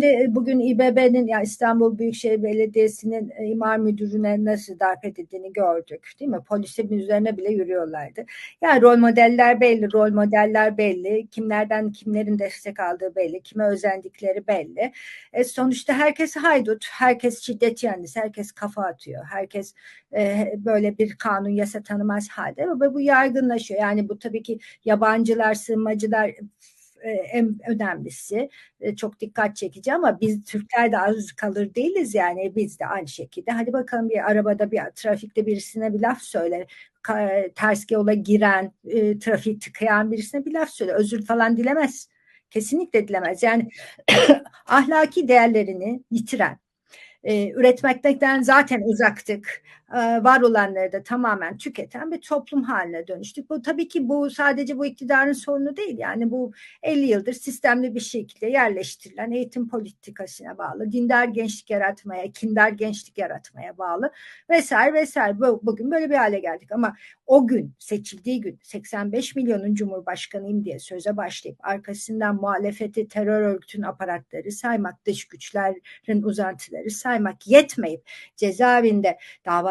Şimdi bugün İBB'nin ya İstanbul Büyükşehir Belediyesi'nin e, imar müdürüne nasıl darp edildiğini gördük değil mi? Polisin üzerine bile yürüyorlardı. Yani rol modeller belli, rol modeller belli. Kimlerden kimlerin destek aldığı belli, kime özendikleri belli. E sonuçta herkes haydut, herkes şiddet yanlısı, herkes kafa atıyor. Herkes e, böyle bir kanun yasa tanımaz halde ve bu yaygınlaşıyor. Yani bu tabii ki yabancılar, sığınmacılar e, en önemlisi e, çok dikkat çekici ama biz Türkler de az kalır değiliz yani biz de aynı şekilde. Hadi bakalım bir arabada bir trafikte birisine bir laf söyle. Ters yola giren e, trafik tıkayan birisine bir laf söyle. Özür falan dilemez. Kesinlikle dilemez. Yani ahlaki değerlerini yitiren e, üretmekten zaten uzaktık. E, var olanları da tamamen tüketen bir toplum haline dönüştük. Bu tabii ki bu sadece bu iktidarın sorunu değil. Yani bu 50 yıldır sistemli bir şekilde yerleştirilen eğitim politikasına bağlı, dindar gençlik yaratmaya, kindar gençlik yaratmaya bağlı vesaire vesaire. Bugün böyle bir hale geldik ama o gün seçildiği gün 85 milyonun cumhurbaşkanıyım diye söze başlayıp arkasından muhalefeti terör örgütünün aparatları saymak, dış güçlerin uzantıları saymak yetmeyip cezaevinde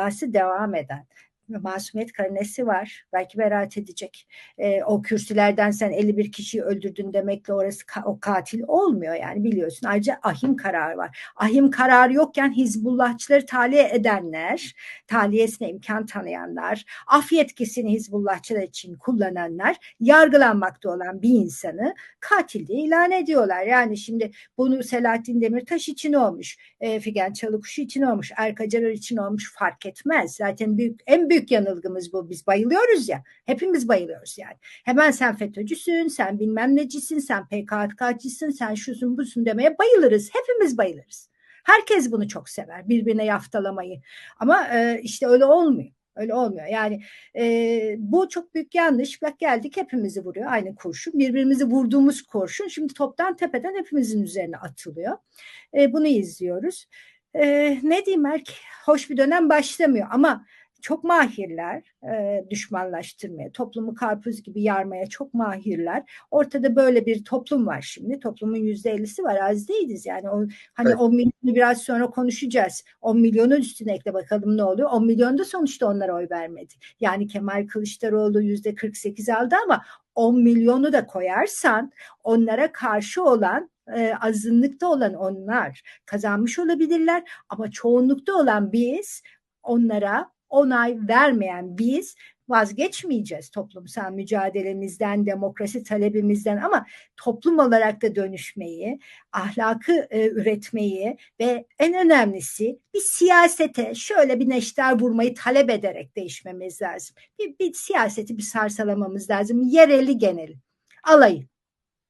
davası devam eden masumiyet karinesi var. Belki beraat edecek. E, o kürsülerden sen 51 kişiyi öldürdün demekle orası ka- o katil olmuyor yani biliyorsun. Ayrıca ahim kararı var. Ahim kararı yokken Hizbullahçıları tahliye edenler, tahliyesine imkan tanıyanlar, af yetkisini Hizbullahçılar için kullananlar yargılanmakta olan bir insanı katil diye ilan ediyorlar. Yani şimdi bunu Selahattin Demirtaş için olmuş, e, Figen Çalıkuşu için olmuş, Erkacarar için olmuş fark etmez. Zaten büyük en büyük büyük yanılgımız bu. Biz bayılıyoruz ya. Hepimiz bayılıyoruz yani. Hemen sen FETÖ'cüsün, sen bilmem necisin, sen PKK'cısın, sen şusun busun demeye bayılırız. Hepimiz bayılırız. Herkes bunu çok sever. Birbirine yaftalamayı. Ama e, işte öyle olmuyor. Öyle olmuyor. Yani e, bu çok büyük yanlış. Bak geldik hepimizi vuruyor aynı kurşun. Birbirimizi vurduğumuz kurşun şimdi toptan tepeden hepimizin üzerine atılıyor. E, bunu izliyoruz. E, ne diyeyim Erk? Hoş bir dönem başlamıyor ama çok mahirler e, düşmanlaştırmaya, toplumu karpuz gibi yarmaya çok mahirler. Ortada böyle bir toplum var şimdi. Toplumun yüzde ellisi var. Az değiliz yani. O, hani evet. 10 milyonu biraz sonra konuşacağız. 10 milyonun üstüne ekle bakalım ne oluyor. 10 milyon da sonuçta onlara oy vermedi. Yani Kemal Kılıçdaroğlu yüzde 48 aldı ama 10 milyonu da koyarsan onlara karşı olan e, azınlıkta olan onlar kazanmış olabilirler ama çoğunlukta olan biz onlara onay vermeyen biz vazgeçmeyeceğiz toplumsal mücadelemizden, demokrasi talebimizden ama toplum olarak da dönüşmeyi, ahlakı e, üretmeyi ve en önemlisi bir siyasete şöyle bir neşter vurmayı talep ederek değişmemiz lazım. Bir, bir siyaseti bir sarsalamamız lazım. Yereli geneli. Alayı.